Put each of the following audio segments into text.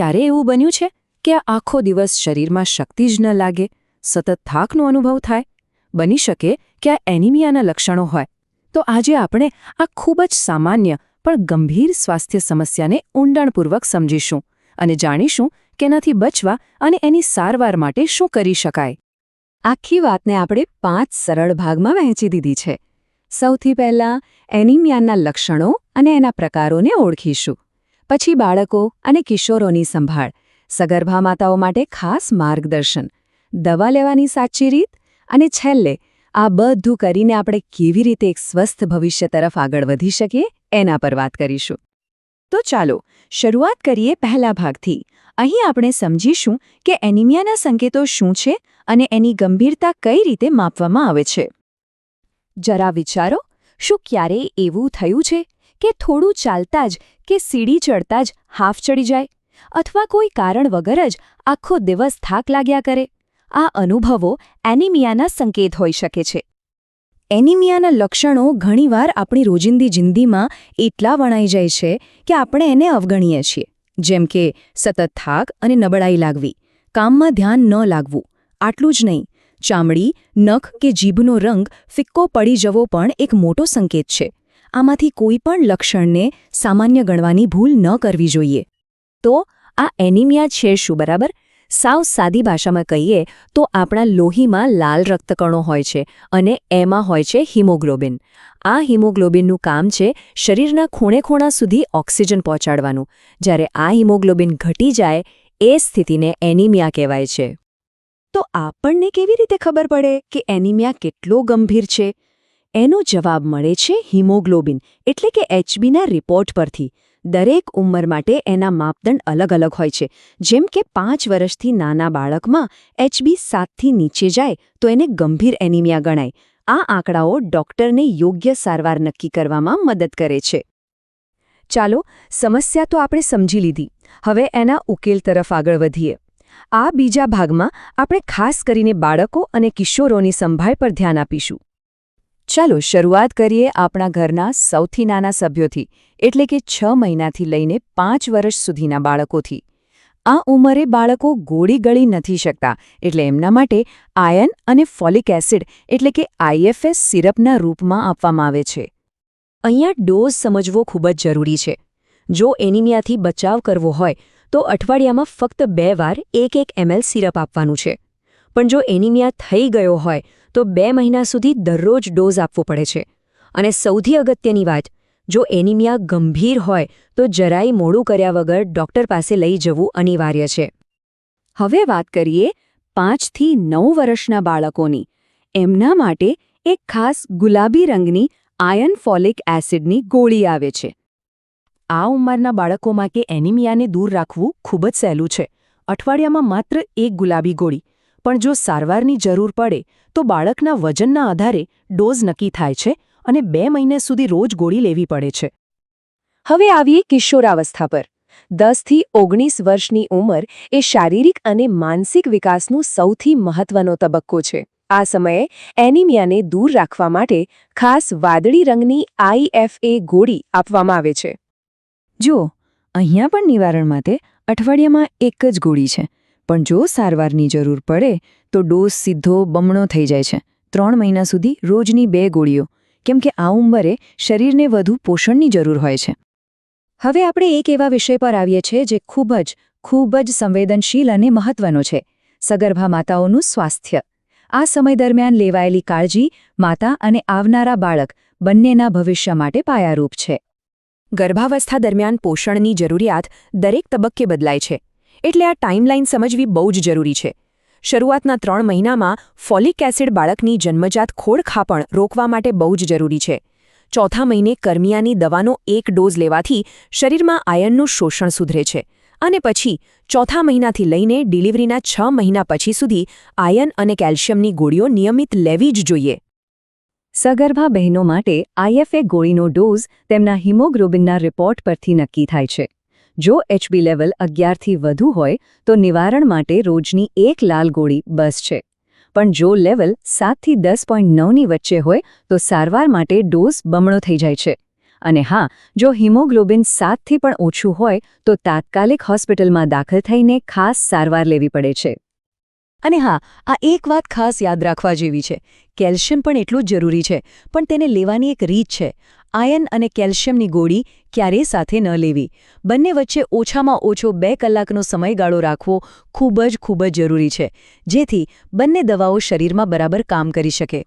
ક્યારે એવું બન્યું છે કે આ આખો દિવસ શરીરમાં શક્તિ જ ન લાગે, સતત થાકનો અનુભવ થાય? બની શકે કે આ એનિમિયાના લક્ષણો હોય? તો આજે આપણે આ ખૂબ જ સામાન્ય પણ ગંભીર સ્વાસ્થ્ય સમસ્યાને ઊંડાણપૂર્વક સમજીશું અને જાણીશું કે એનાથી બચવા અને એની સારવાર માટે શું કરી શકાય. આખી વાતને આપણે પાંચ સરળ ભાગમાં વહેંચી દીધી છે. સૌથી પહેલાં એનિમિયાના લક્ષણો અને એના પ્રકારોને ઓળખીશું. પછી બાળકો અને કિશોરોની સંભાળ, સગર્ભા માતાઓ માટે ખાસ માર્ગદર્શન, દવા લેવાની સાચી રીત અને છેલ્લે, આ બધું કરીને આપણે કેવી રીતે એક સ્વસ્થ ભવિષ્ય તરફ આગળ વધી શકીએ એના પર વાત કરીશું. તો ચાલો, શરૂઆત કરીએ પહેલા ભાગથી. અહીં આપણે સમજીશું કે એનિમિયાના સંકેતો શું છે અને એની ગંભીરતા કઈ રીતે માપવામાં આવે છે. જરા વિચારો, શું ક્યારેય એવું થયું છે કે થોડું ચાલતા જ કે સીડી ચડતા જ હાફ ચડી જાય અથવા કોઈ કારણ વગર જ આખો દિવસ થાક લાગ્યા કરે. આ અનુભવો એનિમિયાના સંકેત હોઈ શકે છે. એનિમિયાના લક્ષણો ઘણીવાર આપણી રોજિંદી જિંદગીમાં એટલા વણાઈ જાય છે કે આપણે એને અવગણીએ છીએ, જેમ કે સતત થાક અને નબળાઈ લાગવી, કામમાં ધ્યાન ન લાગવું, આટલું જ નહીં, ચામડી, નખ કે જીભનો રંગ ફિક્કો પડી જવો પણ એક મોટો સંકેત છે. આમાંથી કોઈ પણ લક્ષણને સામાન્ય ગણવાની ભૂલ ન કરવી જોઈએ. તો આ એનિમિયા છે શું, બરાબર? સાવ સાદી ભાષામાં કહીએ તો આપણા લોહીમાં લાલ રક્તકણો હોય છે અને એમાં હોય છે હિમોગ્લોબિન. આ હિમોગ્લોબિનનું કામ છે શરીરના ખૂણે ખૂણા સુધી ઓક્સિજન પહોંચાડવાનું. જ્યારે આ હિમોગ્લોબિન ઘટી જાય, એ સ્થિતિને એનિમિયા કહેવાય છે. તો આપણને કેવી રીતે ખબર પડે કે એનિમિયા કેટલો ગંભીર છે? એનો જવાબ મળે છે હિમોગ્લોબિન, એટલે કે એચબીના રિપોર્ટ પરથી. દરેક ઉંમર માટે એના માપદંડ અલગ અલગ હોય છે. જેમ કે પાંચ વર્ષથી નાના બાળકમાં એચબી સાતથી નીચે જાય, તો એને ગંભીર એનિમિયા ગણાય. આ આંકડાઓ ડોક્ટરને યોગ્ય સારવાર નક્કી કરવામાં મદદ કરે છે. ચાલો, સમસ્યા તો આપણે સમજી લીધી. હવે એના ઉકેલ તરફ આગળ વધીએ. આ બીજા ભાગમાં આપણે ખાસ કરીને બાળકો અને કિશોરોની સંભાળ પર ધ્યાન આપીશું. ચાલો શરૂઆત કરીએ આપણા ઘરના સૌથી નાના સભ્યોથી, એટલે કે છ મહિનાથી લઈને પાંચ વર્ષ સુધીના બાળકોથી. આ ઉંમરે બાળકો ગોળી ગળી નથી શકતા, એટલે એમના માટે આયન અને ફોલિક એસિડ, એટલે કે આઈએફએસ સિરપના રૂપમાં આપવામાં આવે છે. અહીંયા ડોઝ સમજવો ખૂબ જ જરૂરી છે. જો એનિમિયાથી બચાવ કરવો હોય, તો અઠવાડિયામાં ફક્ત બે વાર એક એક એમએલ સિરપ આપવાનું છે. પણ જો એનિમિયા થઈ ગયો હોય, તો બે મહિના સુધી દરરોજ ડોઝ આપવો પડે છે. અને સૌથી અગત્યની વાત, જો એનિમિયા ગંભીર હોય, તો જરાય મોડું કર્યા વગર ડોક્ટર પાસે લઈ જવું અનિવાર્ય છે. હવે વાત કરીએ પાંચથી નવ વર્ષના બાળકોની. એમના માટે એક ખાસ ગુલાબી રંગની આયન ફોલિક એસિડની ગોળી આવે છે. આ ઉંમરના બાળકોમાં કે એનિમિયાને દૂર રાખવું ખૂબ જ સહેલું છે. અઠવાડિયામાં માત્ર એક ગુલાબી ગોળી. પણ જો સારવારની જરૂર પડે, તો બાળકના વજનના આધારે ડોઝ નક્કી થાય છે અને બે મહિને સુધી રોજ ગોળી લેવી પડે છે. હવે આવીએ કિશોરાવસ્થા પર. દસથી ઓગણીસ વર્ષની ઉંમર એ શારીરિક અને માનસિક વિકાસનું સૌથી મહત્વનો તબક્કો છે. આ સમયે એનિમિયાને દૂર રાખવા માટે ખાસ વાદળી રંગની આઈએફએ ગોળી આપવામાં આવે છે. જુઓ, અહીંયા પણ નિવારણ માટે અઠવાડિયામાં એક જ ગોળી છે. પણ જો સારવારની જરૂર પડે, તો ડોઝ સીધો બમણો થઈ જાય છે. ત્રણ મહિના સુધી રોજની બે ગોળીઓ, કેમ કે આ ઉંમરે શરીરને વધુ પોષણની જરૂર હોય છે. હવે આપણે એક એવા વિષય પર આવીએ છીએ જે ખૂબ જ ખૂબ જ સંવેદનશીલ અને મહત્વનો છે. સગર્ભા માતાઓનું સ્વાસ્થ્ય. આ સમય દરમિયાન લેવાયેલી કાળજી માતા અને આવનારા બાળક બંનેના ભવિષ્ય માટે પાયારૂપ છે. ગર્ભાવસ્થા દરમિયાન પોષણની જરૂરિયાત દરેક તબક્કે બદલાય છે. એટલે આ ટાઈમલાઈન સમજવી બહુ જ જરૂરી છે. શરૂઆતના ત્રણ મહિનામાં ફોલિક એસિડ બાળકની જન્મજાત ખોડ ખાપણ રોકવા માટે બહુ જ જરૂરી છે. ચોથા મહિને કર્મિયાની દવાનો એક ડોઝ લેવાથી શરીરમાં આયનનું શોષણ સુધરે છે. અને પછી ચોથા મહિનાથી લઈને ડિલિવરીના છ મહિના પછી સુધી આયન અને કેલ્શિયમની ગોળીઓ નિયમિત લેવી જ જોઈએ. સગર્ભા બહેનો માટે આઈએફએ ગોળીનો ડોઝ તેમના હિમોગ્લોબિનના રિપોર્ટ પરથી નક્કી થાય છે. જો એચબી લેવલ અગિયારથી વધુ હોય, તો નિવારણ માટે રોજની એક લાલ ગોળી બસ છે. પણ જો લેવલ સાતથી દસ પોઈન્ટ નવની વચ્ચે હોય, તો સારવાર માટે ડોઝ બમણો થઈ જાય છે. અને હા, જો હિમોગ્લોબિન સાતથી પણ ઓછું હોય, તો તાત્કાલિક હોસ્પિટલમાં દાખલ થઈને ખાસ સારવાર લેવી પડે છે. અને હા, આ એક વાત ખાસ યાદ રાખવા જેવી છે. કેલ્શિયમ પણ એટલું જ જરૂરી છે, પણ તેને લેવાની એક રીત છે. આયન અને કેલ્શિયમની ગોળી ક્યારેય સાથે ન લેવી. બંને વચ્ચે ઓછામાં ઓછો બે કલાકનો સમયગાળો રાખવો ખૂબ જ ખૂબ જ જરૂરી છે, જેથી બંને દવાઓ શરીરમાં બરાબર કામ કરી શકે.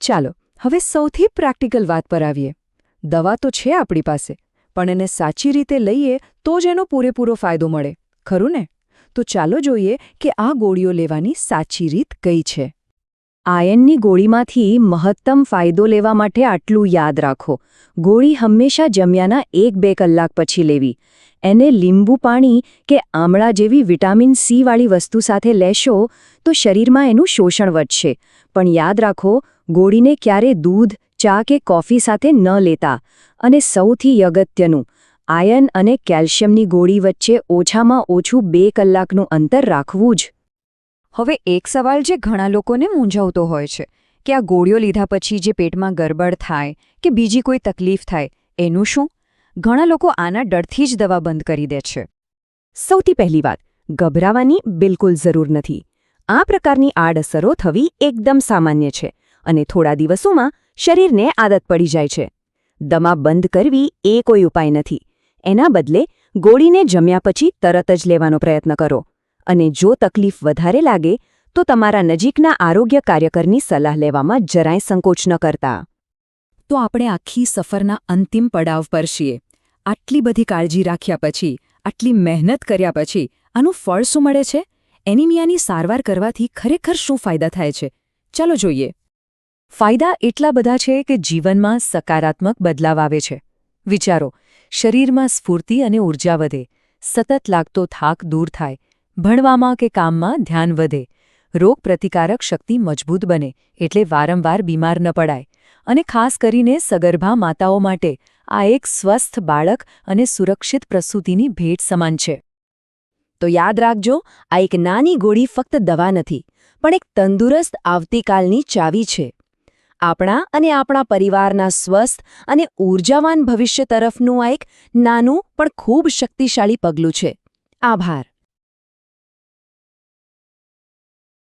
ચાલો, હવે સૌથી પ્રેક્ટિકલ વાત પર આવીએ. દવા તો છે આપણી પાસે, પણ એને સાચી રીતે લઈએ તો જ એનો પૂરેપૂરો ફાયદો મળે, ખરું ને? તો ચાલો જોઈએ કે આ ગોળીઓ લેવાની સાચી રીત કઈ છે. આયનની ગોળીમાંથી મહત્તમ ફાયદો લેવા માટે આટલું યાદ રાખો. ગોળી હંમેશા જમ્યાના એક બે કલાક પછી લેવી. એને લીંબુ પાણી કે આમળા જેવી વિટામિન સી વાળી વસ્તુ સાથે લેશો તો શરીરમાં એનું શોષણ વધશે. પણ યાદ રાખો, ગોળીને ક્યારે દૂધ, ચા કે કોફી સાથે ન લેતા. અને સૌથી અગત્યનું, આયન અને કેલ્શિયમની ગોળી વચ્ચે ઓછામાં ઓછું બે કલાકનું અંતર રાખવું જ. હવે એક સવાલ જે ઘણા લોકોને મૂંઝવતો હોય છે, કે આ ગોળીઓ લીધા પછી જે પેટમાં ગરબડ થાય કે બીજી કોઈ તકલીફ થાય, એનું શું? ઘણા લોકો આના ડરથી જ દવા બંધ કરી દે છે. સૌથી પહેલી વાત, ગભરાવાની બિલકુલ જરૂર નથી. આ પ્રકારની આડઅસરો થવી એકદમ સામાન્ય છે અને થોડા દિવસોમાં શરીરને આદત પડી જાય છે. દમા બંધ કરવી એ કોઈ ઉપાય નથી. એના બદલે ગોળીને જમ્યા પછી તરત જ લેવાનો પ્રયત્ન કરો. અને જો તકલીફ વધારે લાગે, તો તમારા નજીકના આરોગ્ય કાર્યકરની સલાહ લેવામાં જરાય સંકોચ ન કરતા. તો આપણે આખી સફરના અંતિમ પડાવ પર છીએ. આટલી બધી કાળજી રાખ્યા પછી, આટલી મહેનત કર્યા પછી, આનું ફળ શું મળે છે? એનિમિયાની સારવાર કરવાથી ખરેખર શું ફાયદા થાય છે? ચાલો જોઈએ. ફાયદા એટલા બધા છે કે જીવનમાં સકારાત્મક બદલાવ આવે છે. વિચારો, શરીરમાં સ્ફૂર્તિ અને ઊર્જા વધે. સતત લાગતો થાક દૂર થાય. ભણવામાં કે કામમાં ધ્યાન વધે. રોગ પ્રતિકારક શક્તિ મજબૂત બને, એટલે વારંવાર બીમાર ન પડાય. અને ખાસ કરીને સગર્ભા માતાઓ માટે આ એક સ્વસ્થ બાળક અને સુરક્ષિત પ્રસૂતિની ભેટ સમાન છે. તો યાદ રાખજો, આ એક નાની ગોળી ફક્ત દવા નથી, પણ એક તંદુરસ્ત આવતીકાલની ચાવી છે. આપણા અને આપણા પરિવારના સ્વસ્થ અને ઊર્જાવાન ભવિષ્ય તરફનું આ એક નાનું પણ ખૂબ શક્તિશાળી પગલું છે. આભાર.